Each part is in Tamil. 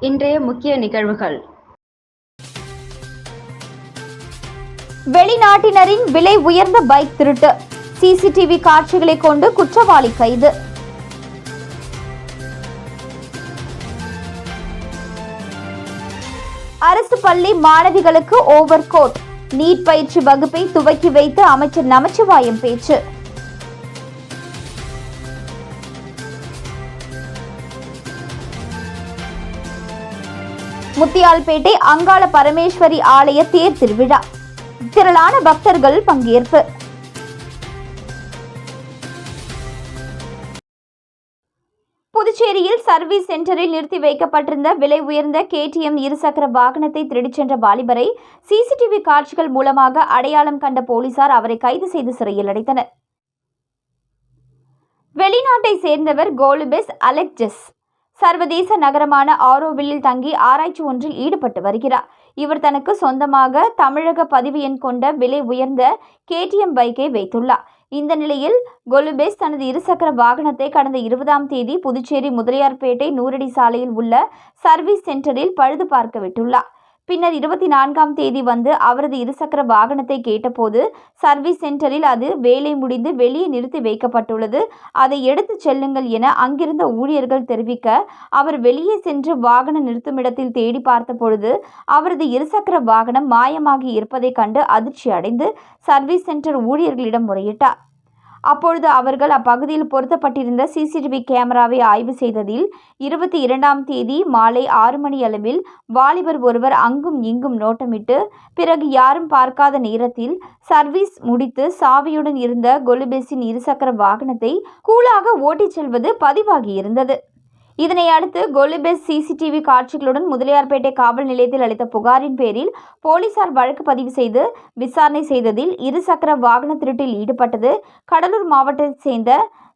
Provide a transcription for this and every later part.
இன்றைய முக்கிய நிகழ்வுகள். வெளிநாட்டினரின் விலை உயர்ந்த பைக் திருட்டு. சிசிடிவி காட்சிகளை கொண்டு குற்றவாளி கைது. அரசு பள்ளி மாணவிகளுக்கு ஓவர் கோட். நீட் பயிற்சி வகுப்பை துவக்கி வைத்து அமைச்சர் நமச்சிவாயம் பேச்சு. முத்தியால்பேட்டை அங்காள பரமேஸ்வரி ஆலய தேர் திருவிழா. திரளான பக்தர்கள் பங்கேற்பு. புதுச்சேரியில் சர்வீஸ் சென்டரில் நிறுத்தி வைக்கப்பட்டிருந்த விலை உயர்ந்த கேடிஎம் இருசக்கர வாகனத்தை திருடிச் சென்ற வாலிபரை சிசிடிவி காட்சிகள் மூலமாக அடையாளம் கண்ட போலீசார் அவரை கைது செய்து சிறையில் அடைத்தனர். வெளிநாட்டை சேர்ந்தவர் கோலுபெஸ் அலெக்ஜஸ். சர்வதேச நகரமான ஆரோவில்லில் தங்கி ஆராய்ச்சி ஒன்றில் ஈடுபட்டு வருகிறார். இவர் தனக்கு சொந்தமாக தமிழக பதிவு எண் கொண்ட விலை உயர்ந்த கேடிஎம் பைக்கை வைத்துள்ளார். இந்த நிலையில் கொலுபேஸ் தனது இருசக்கர வாகனத்தை கடந்த இருபதாம் தேதி புதுச்சேரி முதலியார்பேட்டை நூறடி சாலையில் உள்ள சர்வீஸ் சென்டரில் பழுது பார்க்க விட்டுள்ளார். பின்னர் இருபத்தி நான்காம் தேதி வந்து அவரது இருசக்கர வாகனத்தை கேட்டபோது சர்வீஸ் சென்டரில் அது வேலை முடிந்து வெளியே நிறுத்தி வைக்கப்பட்டுள்ளது. அதை எடுத்துச் செல்லுங்கள் என அங்கிருந்த ஊழியர்கள் தெரிவிக்க அவர் வெளியே சென்று வாகன நிறுத்துமிடத்தில் தேடி பார்த்த பொழுது அவரது இருசக்கர வாகனம் மாயமாகி இருப்பதைக் கண்டு அதிர்ச்சி அடைந்து சர்வீஸ் சென்டர் ஊழியர்களிடம் முறையிட்டார். அப்பொழுது அவர்கள் அப்பகுதியில் பொருத்தப்பட்டிருந்த சிசிடிவி கேமராவை ஆய்வு செய்ததில் இருபத்தி இரண்டாம் தேதி மாலை ஆறு மணி அளவில் வாலிபர் ஒருவர் அங்கும் இங்கும் நோட்டமிட்டு பிறகு யாரும் பார்க்காத நேரத்தில் சர்வீஸ் முடித்து சாவியுடன் இருந்த கொலுபெஸின் இருசக்கர வாகனத்தை கூலாக ஓட்டிச் செல்வது பதிவாகியிருந்தது. இதனை அடுத்து கொலுபெஸ் சிசிடிவி காட்சிகளுடன் முதலியார்பேட்டை காவல் நிலையத்தில் அளித்த புகாரின் பேரில் போலீசார் வழக்கு பதிவு செய்து விசாரணை செய்ததில் இருசக்கர வாகன திருட்டில் ஈடுபட்டது. கடலூர் மாவட்டத்தைச் சேர்ந்த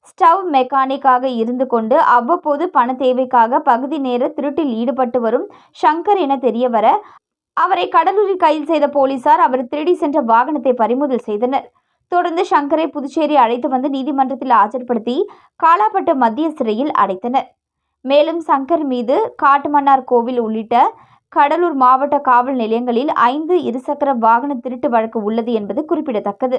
ஸ்டவ் மெக்கானிக்காக இருந்து கொண்டு அவ்வப்போது பண தேவைக்காக பகுதி நேர திருட்டில் ஈடுபட்டு வரும் ஷங்கர் என தெரியவர அவரை கடலூரில் கைது செய்த போலீசார் அவர் திருடி சென்ற வாகனத்தை பறிமுதல் செய்தனர். தொடர்ந்து ஷங்கரை புதுச்சேரி அழைத்து வந்து நீதிமன்றத்தில் ஆஜர்படுத்தி காலாப்பட்டு மத்திய சிறையில் அடைத்தனர். மேலும் சங்கர் மீது காட்டுமன்னார் கோவில் உள்ளிட்ட கடலூர் மாவட்ட காவல் நிலையங்களில் ஐந்து இருசக்கர வாகன திருட்டு வழக்கு உள்ளது என்பது குறிப்பிடத்தக்கது.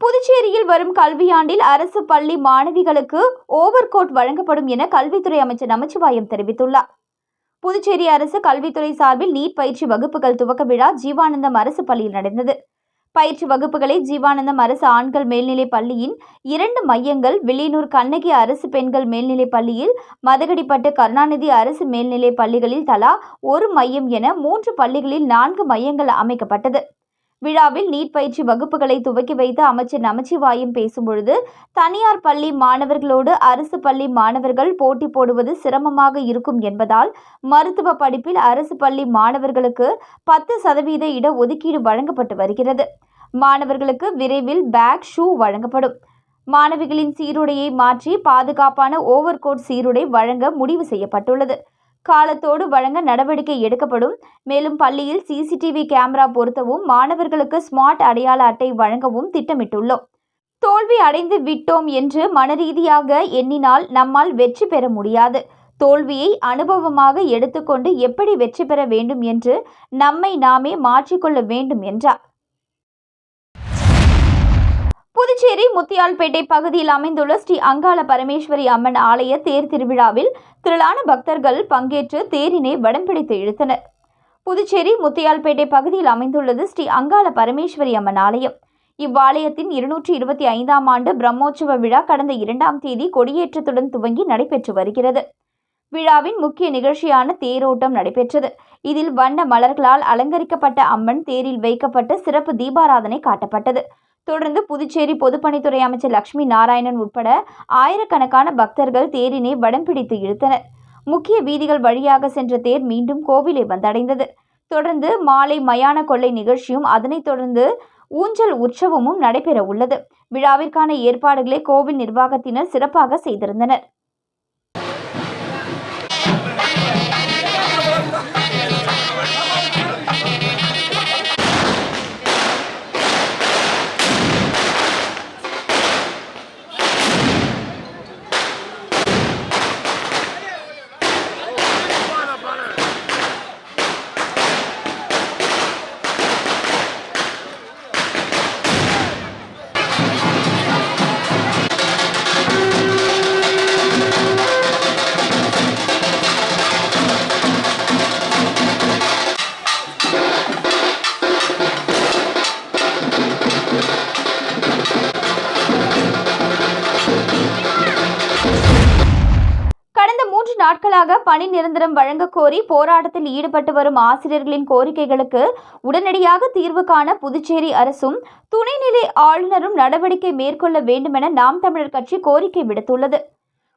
புதுச்சேரியில் வரும் கல்வியாண்டில் அரசு பள்ளி மாணவிகளுக்கு ஓவர் கோட் வழங்கப்படும் என கல்வித்துறை அமைச்சர் நமச்சிவாயம் தெரிவித்துள்ளார். புதுச்சேரி அரசு கல்வித்துறை சார்பில் நீட் பயிற்சி வகுப்புகள் துவக்க விழா ஜீவானந்தம் அரசு பள்ளியில் நடந்தது. பயிற்சி வகுப்புகளை ஜீவானந்தம் அரசு ஆண்கள் மேல்நிலைப் பள்ளியின் இரண்டு மையங்கள் வில்லியனூர் கண்ணகி அரசு பெண்கள் மேல்நிலைப் பள்ளியில் மதகடிப்பட்டு கருணாநிதி அரசு மேல்நிலைப் பள்ளிகளில் தலா ஒரு மையம் என மூன்று பள்ளிகளில் நான்கு மையங்கள் அமைக்கப்பட்டது. விழாவில் நீட் பயிற்சி வகுப்புகளை துவக்கி வைத்து அமைச்சர் நமச்சிவாயம் பேசும்பொழுது தனியார் பள்ளி மாணவர்களோடு அரசு பள்ளி மாணவர்கள் போட்டி போடுவது சிரமமாக இருக்கும் என்பதால் மருத்துவ படிப்பில் அரசு பள்ளி மாணவர்களுக்கு பத்து சதவீத இட ஒதுக்கீடு வழங்கப்பட்டு வருகிறது. மாணவர்களுக்கு விரைவில் பேக் ஷூ வழங்கப்படும். மாணவிகளின் சீருடையை மாற்றி பாதுகாப்பான ஓவர் கோட் சீருடை வழங்க முடிவு செய்யப்பட்டுள்ளது. காலத்தோடு வழங்க நடவடிக்கை எடுக்கப்படும். மேலும் பள்ளியில் சிசிடிவி கேமரா பொருத்தவும் மாணவர்களுக்கு ஸ்மார்ட் அடையாள அட்டை வழங்கவும் திட்டமிட்டுள்ளோம். தோல்வி அடைந்து விட்டோம் என்று மனரீதியாக எண்ணினால் நம்மால் வெற்றி பெற முடியாது. தோல்வியை அனுபவமாக எடுத்துக்கொண்டு எப்படி வெற்றி பெற வேண்டும் என்று நம்மை நாமே மாற்றிக்கொள்ள வேண்டும் என்றார். புதுச்சேரி முத்தியால்பேட்டை பகுதியில் அமைந்துள்ள ஸ்ரீ அங்காள பரமேஸ்வரி அம்மன் ஆலய தேர் திருவிழாவில் திரளான பக்தர்கள் பங்கேற்று தேரினை வடம் பிடித்து இழுத்தனர். புதுச்சேரி முத்தியால்பேட்டை பகுதியில் அமைந்துள்ளது ஸ்ரீ அங்காள பரமேஸ்வரி அம்மன் ஆலயம். இவ்வாலயத்தின் இருநூற்றி இருபத்தி ஐந்தாம் ஆண்டு பிரம்மோற்சவ விழா கடந்த இரண்டாம் தேதி கொடியேற்றத்துடன் துவங்கி நடைபெற்று வருகிறது. விழாவின் முக்கிய நிகழ்ச்சியான தேரோட்டம் நடைபெற்றது. இதில் வண்ண மலர்களால் அலங்கரிக்கப்பட்ட அம்மன் தேரில் வைக்கப்பட்ட சிறப்பு தீபாராதனை காட்டப்பட்டது. தொடர்ந்து புதுச்சேரி பொதுப்பணித்துறை அமைச்சர் லட்சுமி நாராயணன் உட்பட ஆயிரக்கணக்கான பக்தர்கள் தேரினை வடம் பிடித்து இழுத்தனர். முக்கிய வீதிகள் வழியாக சென்ற தேர் மீண்டும் கோவிலை வந்தடைந்தது. தொடர்ந்து மாலை மயான கொள்ளை நிகழ்ச்சியும் அதனைத் தொடர்ந்து ஊஞ்சல் உற்சவமும் நடைபெற உள்ளது. விழாவிற்கான ஏற்பாடுகளை கோவில் நிர்வாகத்தினர் சிறப்பாக செய்திருந்தனர். பணி நிரந்தரம் வழங்க கோரி போராட்டத்தில் ஈடுபட்டு வரும் ஆசிரியர்களின் கோரிக்கைகளுக்கு உடனடியாக தீர்வு காண புதுச்சேரி அரசும் துணைநிலை ஆளுநரும் நடவடிக்கை மேற்கொள்ள வேண்டுமென நாம் தமிழர் கட்சி கோரிக்கை விடுத்துள்ளது.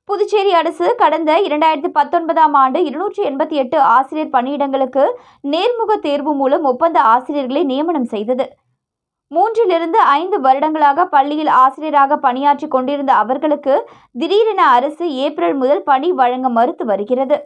புதுச்சேரி அரசு கடந்த இரண்டாயிரத்தி பத்தொன்பதாம் ஆண்டு இருநூற்றி எண்பத்தி எட்டு ஆசிரியர் பணியிடங்களுக்கு நேர்முக தேர்வு மூலம் ஒப்பந்த ஆசிரியர்களை நியமனம் செய்தது. மூன்றிலிருந்து ஐந்து வருடங்களாக பள்ளியில் ஆசிரியராக பணியாற்றி கொண்டிருந்த அவர்களுக்கு திடீரென அரசு ஏப்ரல் முதல் பணி வழங்க மறுத்து வருகிறது.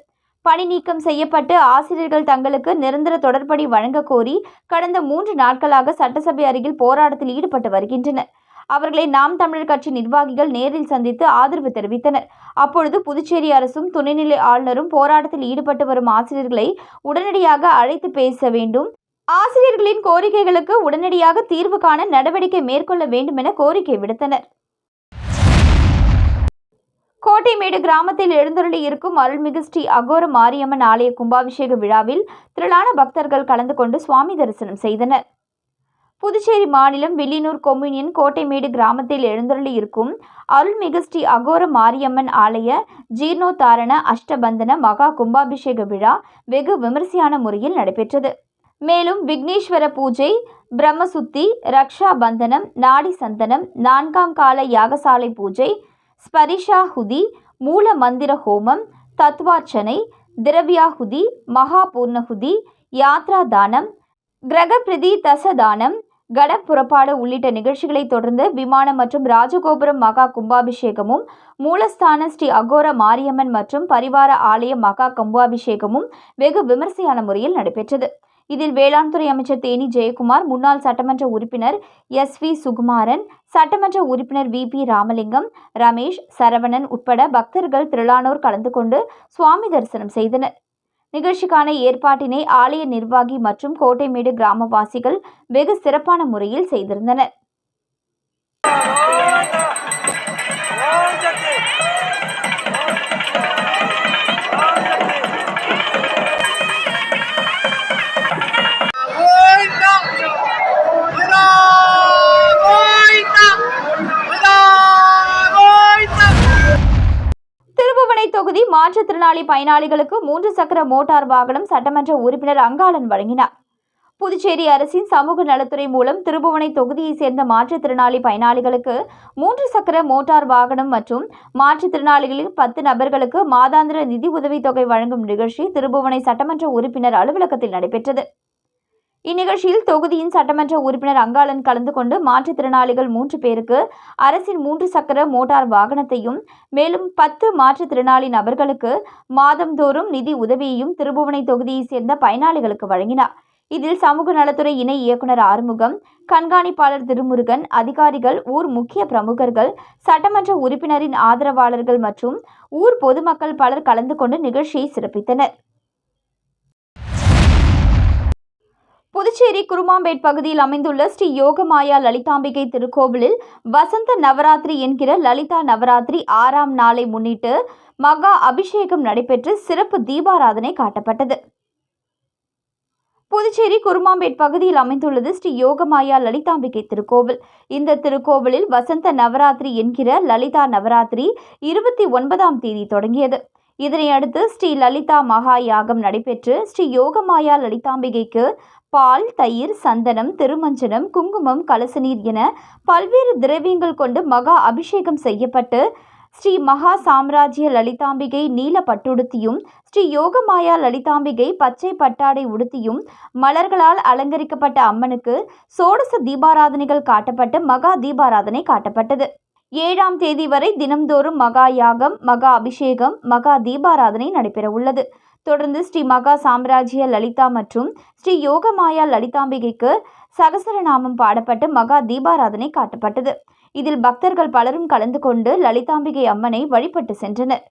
பணி நீக்கம் செய்யப்பட்டு ஆசிரியர்கள் தங்களுக்கு நிரந்தர தொடர்படி வழங்க கோரி கடந்த மூன்று நாட்களாக சட்டசபை அருகில் போராட்டத்தில் ஈடுபட்டு வருகின்றனர். அவர்களை நாம் தமிழர் கட்சி நிர்வாகிகள் நேரில் சந்தித்து ஆதரவு தெரிவித்தனர். அப்பொழுது புதுச்சேரி அரசும் துணைநிலை ஆளுநரும் போராட்டத்தில் ஈடுபட்டு வரும் ஆசிரியர்களை உடனடியாக அழைத்து பேச வேண்டும். ஆசிரியர்களின் கோரிக்கைகளுக்கு உடனடியாக தீர்வு காண நடவடிக்கை மேற்கொள்ள வேண்டும் என கோரிக்கை விடுத்தனர். கோட்டைமேடு கிராமத்தில் எழுந்தருளி இருக்கும் அருள்மிகு ஸ்ரீ அகோர மாரியம்மன் ஆலய கும்பாபிஷேக விழாவில் திரளான பக்தர்கள் கலந்து கொண்டு சுவாமி தரிசனம் செய்தனர். புதுச்சேரி மாநிலம் வில்லியனூர் கொம்யூனியன் கோட்டைமேடு கிராமத்தில் எழுந்தருளி இருக்கும் அருள்மிகு ஸ்ரீ அகோர மாரியம்மன் ஆலய ஜீர்ணோத்தாரண அஷ்டபந்தன மகா கும்பாபிஷேக விழா வெகு விமரிசையான முறையில் நடைபெற்றது. மேலும் விக்னேஸ்வர பூஜை பிரம்மசுத்தி ரக்ஷா பந்தனம் நாடி சந்தனம் நான்காம் கால யாகசாலை பூஜை ஸ்பரிஷாஹுதி மூல மந்திர ஹோமம் தத்வார்ச்சனை திரவியாஹுதி மகா பூர்ணகுதி யாத்ரா தானம் கிரகப்பிரதி தசதானம் கட புறப்பாடு உள்ளிட்ட நிகழ்ச்சிகளை தொடர்ந்து விமானம் மற்றும் ராஜகோபுரம் மகா கும்பாபிஷேகமும் மூலஸ்தான ஸ்ரீ அகோர மாரியம்மன் மற்றும் பரிவார ஆலய மகா கும்பாபிஷேகமும் வெகு விமரிசையான முறையில் நடைபெற்றது. இதில் வேளாண் துறை அமைச்சர் தேனி ஜெயக்குமார் முன்னாள் சட்டமன்ற உறுப்பினர் எஸ் வி சுகுமாரன் சட்டமன்ற உறுப்பினர் வி பி ராமலிங்கம் ரமேஷ் சரவணன் உட்பட பக்தர்கள் திரளானோர் கலந்து கொண்டு சுவாமி தரிசனம் செய்தனர். நிகழ்ச்சிக்கான ஏற்பாட்டினை ஆலய நிர்வாகி மற்றும் கோட்டைமேடு கிராமவாசிகள் வெகு சிறப்பான முறையில் செய்திருந்தனர். மாற்றுத்திறனாளி பயனாளிகளுக்கு மூன்று சக்கர மோட்டார் வாகனம் சட்டமன்ற உறுப்பினர் அங்காளன் வழங்கினார். புதுச்சேரி அரசின் சமூக நலத்துறை மூலம் திருபுவனை தொகுதியைச் சேர்ந்த மாற்றுத்திறனாளி பயனாளிகளுக்கு மூன்று சக்கர மோட்டார் வாகனம் மற்றும் மாற்றுத்திறனாளிகளில் பத்து நபர்களுக்கு மாதாந்திர நிதி உதவித்தொகை வழங்கும் நிகழ்ச்சி திருபுவனை சட்டமன்ற உறுப்பினர் அலுவலகத்தில் நடைபெற்றது. இந்நிகழ்ச்சியில் தொகுதியின் சட்டமன்ற உறுப்பினர் அங்காளன் கலந்து கொண்டு மாற்றுத்திறனாளிகள் மூன்று பேருக்கு அரசின் மூன்று சக்கர மோட்டார் வாகனத்தையும் மேலும் பத்து மாற்றுத்திறனாளி நபர்களுக்கு மாதந்தோறும் நிதி உதவியையும் திருபுவனை தொகுதியைச் சேர்ந்த பயனாளிகளுக்கு வழங்கினார். இதில் சமூக நலத்துறை இணை இயக்குனர் ஆறுமுகம் கண்காணிப்பாளர் திருமுருகன் அதிகாரிகள் ஊர் முக்கிய பிரமுகர்கள் சட்டமன்ற உறுப்பினரின் ஆதரவாளர்கள் மற்றும் ஊர் பொதுமக்கள் பலர் கலந்து கொண்டு நிகழ்ச்சியை சிறப்பித்தனர். புதுச்சேரி குருமாம்பேட் பகுதியில் அமைந்துள்ள ஸ்ரீ யோகமாயா லலிதாம்பிகை திருக்கோவிலில் வசந்த நவராத்திரி என்கிற லலிதா நவராத்திரி ஆறாம் நாளை முன்னிட்டு மகா அபிஷேகம் நடைபெற்று சிறப்பு தீபாராதனை காட்டப்பட்டது. புதுச்சேரி குருமாம்பேட் பகுதியில் அமைந்துள்ளது ஸ்ரீ யோகமாயா லலிதாம்பிகை திருக்கோவில். இந்த திருக்கோவிலில் வசந்த நவராத்திரி என்கிற லலிதா நவராத்திரி இருபத்தி ஒன்பதாம் தேதி தொடங்கியது. இதனை அடுத்து ஸ்ரீ லலிதா மகா யாகம் நடைபெற்று ஸ்ரீ யோகமாயா லலிதாம்பிகைக்கு பால் தயிர் சந்தனம் திருமஞ்சனம் குங்குமம் கலசநீர் என பல்வேறு திரவியங்கள் கொண்டு மகா அபிஷேகம் செய்யப்பட்டு ஸ்ரீ மகா சாம்ராஜ்ய லலிதாம்பிகை நீல பட்டுடுத்தியும் ஸ்ரீ யோகமாயா லலிதாம்பிகை பச்சை பட்டாடை உடுத்தியும் மலர்களால் அலங்கரிக்கப்பட்ட அம்மனுக்கு சோடச தீபாராதனைகள் காட்டப்பட்டு மகா தீபாராதனை காட்டப்பட்டது. ஏழாம் தேதி வரை தினம்தோறும் மகா யாகம் மகா அபிஷேகம் மகா தீபாராதனை நடைபெற உள்ளது தொடர்ந்து ஸ்ரீ மகா சாம்ராஜ்ய லலிதா மற்றும் ஸ்ரீ யோகமாயா லலிதாம்பிகைக்கு சகசரநாமம் பாடப்பட்டு மகா தீபாராதனை காட்டப்பட்டது. இதில் பக்தர்கள் பலரும் கலந்து கொண்டு லலிதாம்பிகை அம்மனை வழிபட்டு சென்றனர்.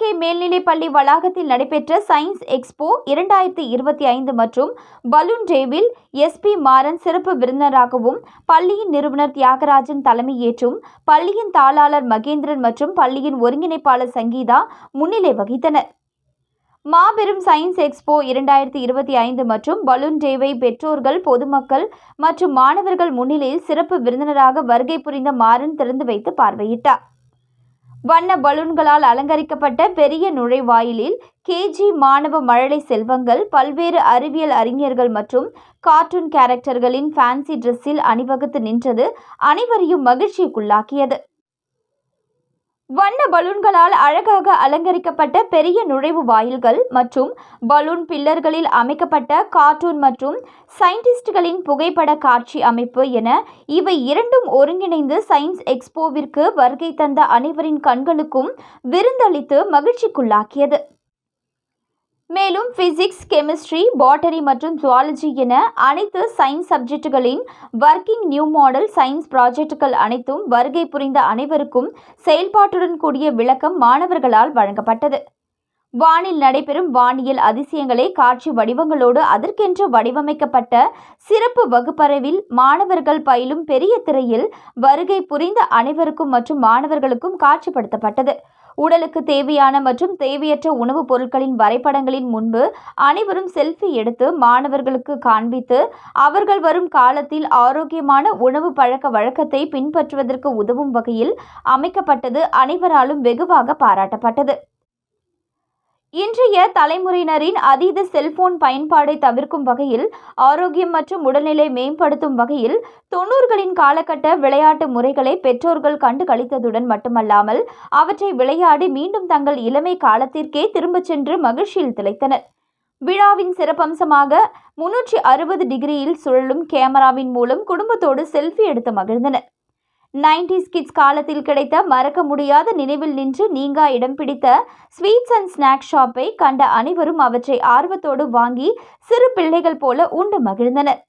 கே மேல்நிலைப்பள்ளி வளாகத்தில் நடைபெற்ற சயின்ஸ் எக்ஸ்போ இரண்டாயிரத்தி இருபத்தி ஐந்து மற்றும் பலூன் டேவில் எஸ்பி மாறன் சிறப்பு விருந்தினராகவும் பள்ளியின் நிறுவனர் தியாகராஜன் தலைமையேற்றும் பள்ளியின் தாளாளர் மகேந்திரன் மற்றும் பள்ளியின் ஒருங்கிணைப்பாளர் சங்கீதா முன்னிலை வகித்தனர். மாபெரும் சயின்ஸ் எக்ஸ்போ இரண்டாயிரத்தி இருபத்தி ஐந்து மற்றும் பலூன் டேவை பெற்றோர்கள் பொதுமக்கள் மற்றும் மாணவர்கள் முன்னிலையில் சிறப்பு விருந்தினராக வருகை புரிந்த மாறன் திறந்து வைத்து பார்வையிட்டார். வண்ண பலூன்களால் அலங்கரிக்கப்பட்ட பெரிய நுழைவாயிலில் கேஜி மாணவ மழலை செல்வங்கள் பல்வேறு அறிவியல் அறிஞர்கள் மற்றும் கார்ட்டூன் கேரக்டர்களின் ஃபேன்சி ட்ரெஸ்ஸில் அணிவகுத்து நின்றது அனைவரையும் மகிழ்ச்சிக்குள்ளாக்கியது. வண்ண பலூன்களால் அழகாக அலங்கரிக்கப்பட்ட பெரிய நுழைவு வாயில்கள் மற்றும் பலூன் பில்லர்களில் அமைக்கப்பட்ட கார்ட்டூன் மற்றும் சயின்டிஸ்டுகளின் புகைப்பட காட்சி அமைப்பு என இவை இரண்டும் ஒருங்கிணைந்து சயின்ஸ் எக்ஸ்போவிற்கு வருகை தந்த அனைவரின் கண்களுக்கும் விருந்தளித்து மகிழ்ச்சிக்குள்ளாக்கியது. மேலும் பிசிக்ஸ் கெமிஸ்ட்ரி பாட்டனி மற்றும் ஜுவாலஜி என அனைத்து சயின்ஸ் சப்ஜெக்டுகளின் ஒர்க்கிங் நியூ மாடல் சயின்ஸ் ப்ராஜெக்டுகள் அனைத்தும் வருகை புரிந்த அனைவருக்கும் செயல்பாட்டுடன் கூடிய விளக்கம் மாணவர்களால் வழங்கப்பட்டது. வானில் நடைபெறும் வானியல் அதிசயங்களை காட்சி வடிவங்களோடு அதற்கென்று வடிவமைக்கப்பட்ட சிறப்பு வகுப்பறைவில் மாணவர்கள் பயிலும் பெரிய திரையில் வருகை புரிந்த அனைவருக்கும் மற்றும் மாணவர்களுக்கும் காட்சிப்படுத்தப்பட்டது. உடலுக்கு தேவையான மற்றும் தேவையற்ற உணவுப் பொருட்களின் வரைபடங்களின் முன்பு அனைவரும் செல்ஃபி எடுத்து மாணவர்களுக்கு காண்பித்து அவர்கள் வரும் காலத்தில் ஆரோக்கியமான உணவு பழக்க வழக்கத்தை பின்பற்றுவதற்கு உதவும் வகையில் அமைக்கப்பட்டது அனைவராலும் வெகுவாக பாராட்டப்பட்டது. இன்றைய தலைமுறையினரின் அதீத செல்போன் பயன்பாடை தவிர்க்கும் வகையில் ஆரோக்கியம் மற்றும் உடல்நிலை மேம்படுத்தும் வகையில் தொண்ணூறுகளின் காலகட்ட விளையாட்டு முறைகளை பெற்றோர்கள் கண்டு கழித்ததுடன் மட்டுமல்லாமல் அவற்றை விளையாடி மீண்டும் தங்கள் இளமை காலத்திற்கே திரும்பச் சென்று மகிழ்ச்சியில் திளைத்தனர். விழாவின் சிறப்பம்சமாக முன்னூற்றி அறுபது டிகிரியில் சுழலும் கேமராவின் மூலம் குடும்பத்தோடு செல்ஃபி எடுத்து மகிழ்ந்தனர். நைன்டிஸ் கிட்ஸ் காலத்தில் கிடைத்த மறக்க முடியாத நினைவில் நின்று நீங்கா இடம் பிடித்த ஸ்வீட்ஸ் அண்ட் ஸ்நாக் ஷாப்பை கண்ட அனைவரும் அவற்றை ஆர்வத்தோடு வாங்கி சிறு பிள்ளைகள் போல உண்டு மகிழ்ந்தனர்.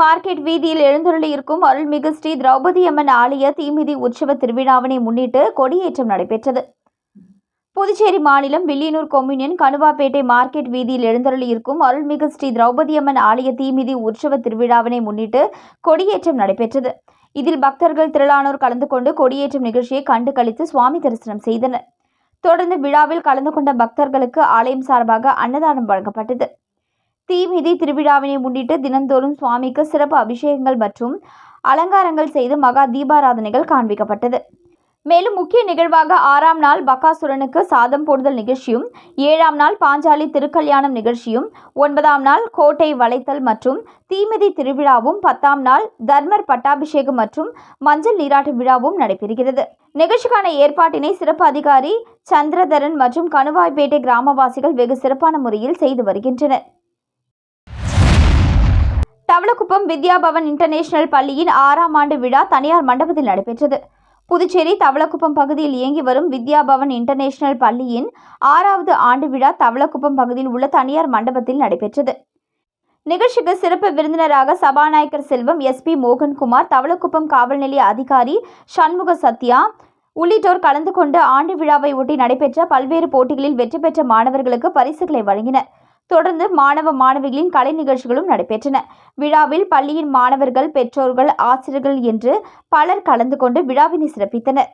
மார்க்கெட் வீதியில் எழுந்தருளி இருக்கும் அருள்மிகு ஸ்ரீ திரௌபதி அம்மன் ஆலய தீமிதி உற்சவ திருவிழாவினை முன்னிட்டு கொடியேற்றம் நடைபெற்றது. புதுச்சேரி மாநிலம் வில்லியனூர் கொம்யூனியன் கணுவாப்பேட்டை மார்க்கெட் வீதியில் எழுந்தருளி இருக்கும் அருள்மிகு ஸ்ரீ திரௌபதி அம்மன் ஆலய தீமிதி உற்சவ திருவிழாவினை முன்னிட்டு கொடியேற்றம் நடைபெற்றது. இதில் பக்தர்கள் திரளானோர் கலந்து கொண்டு கொடியேற்றம் நிகழ்ச்சியை கண்டு கழித்து சுவாமி தரிசனம் செய்தனர். தொடர்ந்து விழாவில் கலந்து கொண்ட பக்தர்களுக்கு ஆலயம் சார்பாக அன்னதானம் வழங்கப்பட்டது. தீமிதி திருவிழாவினை முன்னிட்டு தினந்தோறும் சுவாமிக்கு சிறப்பு அபிஷேகங்கள் மற்றும் அலங்காரங்கள் செய்து மகா தீபாராதனைகள் காண்பிக்கப்பட்டது. மேலும் முக்கிய நிகழ்வாக ஆறாம் நாள் பக்காசுரனுக்கு சாதம் போடுதல் நிகழ்ச்சியும் ஏழாம் நாள் பாஞ்சாலி திருக்கல்யாணம் நிகழ்ச்சியும் ஒன்பதாம் நாள் கோட்டை வளைத்தல் மற்றும் தீமிதி திருவிழாவும் பத்தாம் நாள் தர்மர் பட்டாபிஷேகம் மற்றும் மஞ்சள் நீராட்டு விழாவும் நடைபெறுகிறது. நிகழ்ச்சிக்கான ஏற்பாட்டினை சிறப்பு அதிகாரி சந்திரதரன் மற்றும் கணுவாய்பேட்டை கிராமவாசிகள் வெகு சிறப்பான முறையில் செய்து வருகின்றனர். தவளக்குப்பம் வித்யாபவன் இன்டர்நேஷனல் பள்ளியின் ஆறாம் ஆண்டு விழா தனியார் மண்டபத்தில் நடைபெற்றது. புதுச்சேரி தவளக்குப்பம் பகுதியில் இயங்கி வரும் வித்யாபவன் இன்டர்நேஷனல் பள்ளியின் ஆறாவது ஆண்டு விழா தவளக்குப்பம் பகுதியில் உள்ள தனியார் மண்டபத்தில் நடைபெற்றது. நிகழ்ச்சிக்கு சிறப்பு விருந்தினராக சபாநாயகர் செல்வம் எஸ்பி மோகன்குமார் தவளக்குப்பம் காவல் நிலைய அதிகாரி சண்முக சத்யா உள்ளிட்டோர் கலந்து கொண்டு ஆண்டு விழாவை ஒட்டி நடைபெற்ற பல்வேறு போட்டிகளில் வெற்றி பெற்ற மாணவர்களுக்கு பரிசுகளை வழங்கினர். தொடர்ந்து மாணவ மாணவிகளின் கலை நிகழ்ச்சிகளும் நடைபெற்றன. விழாவில் பள்ளியின் மாணவர்கள் பெற்றோர்கள் ஆசிரியர்கள் என்று பலர் கலந்து கொண்டு விழாவினை சிறப்பித்தனர்.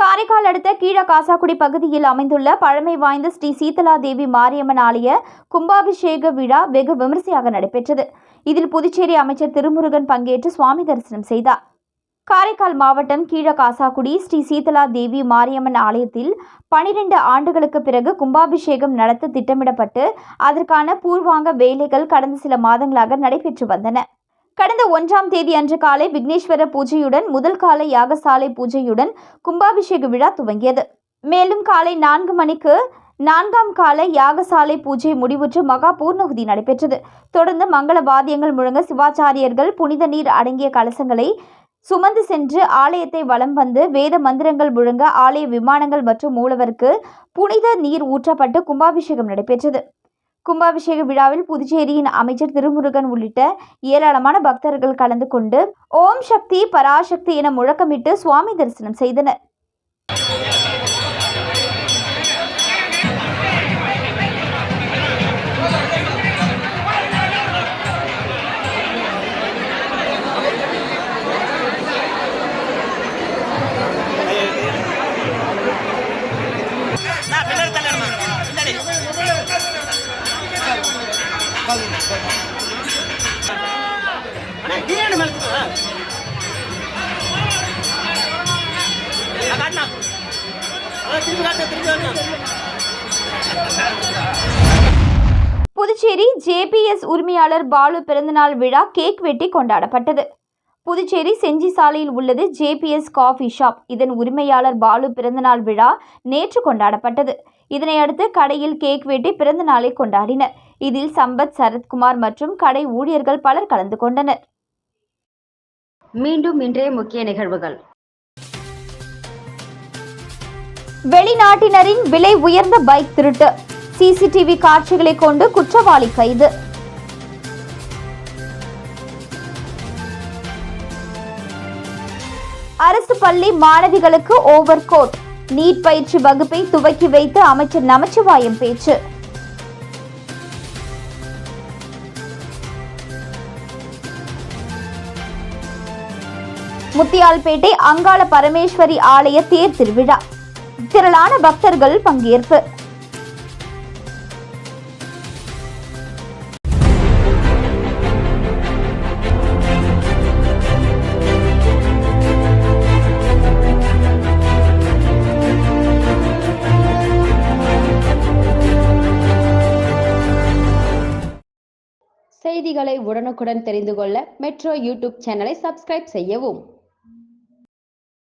காரைக்கால் அடுத்த கீழ காசாக்குடி பகுதியில் அமைந்துள்ள பழமை வாய்ந்த ஸ்ரீ சீதலா தேவி மாரியம்மன் ஆலய கும்பாபிஷேக விழா வெகு விமரிசையாக நடைபெற்றது. இதில் புதுச்சேரி அமைச்சர் திருமுருகன் பங்கேற்று சுவாமி தரிசனம் செய்தார். காரைக்கால் மாவட்டம் கீழகாசாக்குடி ஸ்ரீ சீதலா தேவி மாரியம்மன் ஆலயத்தில் பனிரெண்டு ஆண்டுகளுக்கு பிறகு கும்பாபிஷேகம் நடத்த திட்டமிடப்பட்டு அதற்கான பூர்வாங்க வேலைகள் கடந்த சில மாதங்களாக நடைபெற்று வந்தன. கடந்த ஒன்றாம் தேதி அன்று காலை விக்னேஸ்வர பூஜையுடன் முதல் காலை யாகசாலை பூஜையுடன் கும்பாபிஷேக விழா துவங்கியது. மேலும் காலை நான்கு மணிக்கு நான்காம் கால யாகசாலை பூஜை முடிவுற்று மகா பூர்ணகுதி நடைபெற்றது. தொடர்ந்து மங்கள வாத்தியங்கள் முழங்க சிவாச்சாரியர்கள் புனித நீர் அடங்கிய கலசங்களை சுமந்து சென்று ஆலயத்தை வலம் வந்து வேத மந்திரங்கள் முழங்க ஆலய விமானங்கள் மற்றும் மூலவருக்கு புனித நீர் ஊற்றப்பட்டு கும்பாபிஷேகம் நடைபெற்றது. கும்பாபிஷேக விழாவில் புதுச்சேரியின் அமைச்சர் திருமுருகன் உள்ளிட்ட ஏராளமான பக்தர்கள் கலந்து கொண்டு ஓம் சக்தி பராசக்தி என முழக்கமிட்டு சுவாமி தரிசனம் செய்தனர். மேலே காட்டினா காட்டு புதுச்சேரி ஜேபிஎஸ் உரிமையாளர் பாலு பிறந்தநாள் விழா கேக் வெட்டி கொண்டாடப்பட்டது. புதுச்சேரி செஞ்சி சாலையில் உள்ளது ஜேபிஎஸ் காஃபி ஷாப். இதன் உரிமையாளர் பாலு பிறந்தநாள் விழா நேற்று கொண்டாடப்பட்டது. இதனை அடுத்து கடையில் கேக் வெட்டி பிறந்தநாளை கொண்டாடினர். இதில் சம்பத் சரத்குமார் மற்றும் கடை ஊழியர்கள் பலர் கலந்து கொண்டனர். மீண்டும் இன்றைய முக்கிய நிகழ்வுகள். வெளிநாட்டினரின் விலை உயர்ந்த பைக் திருட்டு. சிசிடிவி காட்சிகளை கொண்டு குற்றவாளி கைது. அரசு பள்ளி மாணவிகளுக்கு ஓவர் கோட். நீட் பயிற்சி வகுப்பை துவக்கி வைத்து அமைச்சர் நமச்சிவாயம் பேச்சு. முத்தியால்பேட்டை அங்காள பரமேஸ்வரி ஆலய தேர் திருவிழா. திரளான பக்தர்கள் பங்கேற்பு. செய்திகளை உடனுக்குடன் தெரிந்து கொள்ள மெட்ரோ யூடியூப் சேனலை சப்ஸ்கிரைப் செய்யவும்.